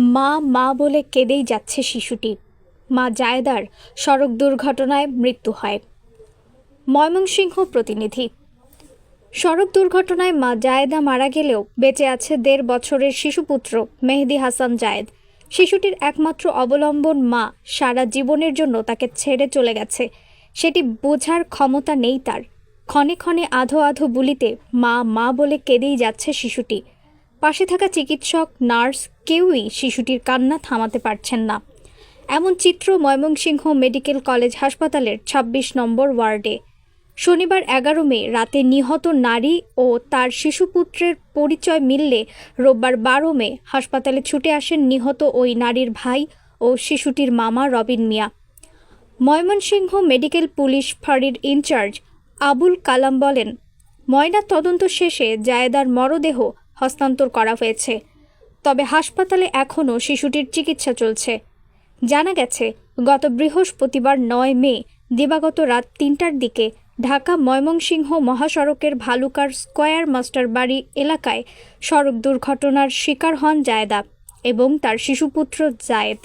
মা মা বলে কেঁদেই যাচ্ছে শিশুটি। মা জায়দার সড়ক দুর্ঘটনায় মৃত্যু হয়। ময়মনসিংহ প্রতিনিধি। সড়ক দুর্ঘটনায় মা জায়েদা মারা গেলেও বেঁচে আছে দেড় বছরের শিশুপুত্র মেহেদি হাসান জায়েদ। শিশুটির একমাত্র অবলম্বন মা, সারা জীবনের জন্য তাকে ছেড়ে চলে গেছে। সেটি বোঝার ক্ষমতা নেই তার। ক্ষণে ক্ষণে আধো আধো বুলিতে মা মা বলে কেঁদেই যাচ্ছে শিশুটি। পাশে থাকা চিকিৎসক, নার্স কেউই শিশুটির কান্না থামাতে পারছেন না। এমন চিত্র ময়মনসিংহ মেডিকেল কলেজ হাসপাতালের ২৬ নম্বর ওয়ার্ডে। শনিবার এগারো মে রাতে নিহত নারী ও তার শিশুপুত্রের পরিচয় মিললে রোববার বারো মে হাসপাতালে ছুটে আসেন নিহত ওই নারীর ভাই ও শিশুটির মামা রবিন মিয়া। ময়মনসিংহ মেডিকেল পুলিশ ফাঁড়ির ইনচার্জ আবুল কালাম বলেন ময়না তদন্ত শেষে জায়েদার মরদেহ হস্তান্তর করা হয়েছে। তবে হাসপাতালে এখনও শিশুটির চিকিৎসা চলছে। জানা গেছে, গত বৃহস্পতিবার নয় মে, দিবাগত রাত তিনটার দিকে ঢাকা ময়মনসিংহ মহাসড়কের ভালুকার স্কোয়ার মাস্টার বাড়ি এলাকায় সড়ক দুর্ঘটনার শিকার হন জায়দা এবং তার শিশুপুত্র জায়েদ।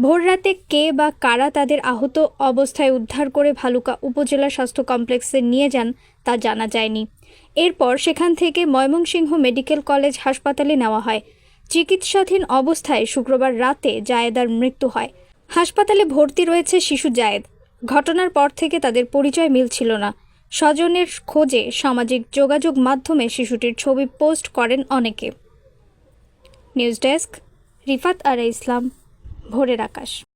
ভোররাতে কে বা কারা তাদের আহত অবস্থায় উদ্ধার করে ভালুকা উপজেলা স্বাস্থ্য কমপ্লেক্সে নিয়ে যান তা জানা যায়নি। এরপর সেখান থেকে ময়মনসিংহ মেডিকেল কলেজ হাসপাতালে নেওয়া হয়। চিকিৎসাধীন অবস্থায় শুক্রবার রাতে জায়েদার মৃত্যু হয়। হাসপাতালে ভর্তি রয়েছে শিশু জায়েদ। ঘটনার পর থেকে তাদের পরিচয় মিলছিল না। স্বজনের খোঁজে সামাজিক যোগাযোগ মাধ্যমে শিশুটির ছবি পোস্ট করেন অনেকে। News desk, Rifat Ara Islam. ভোরের আকাশ।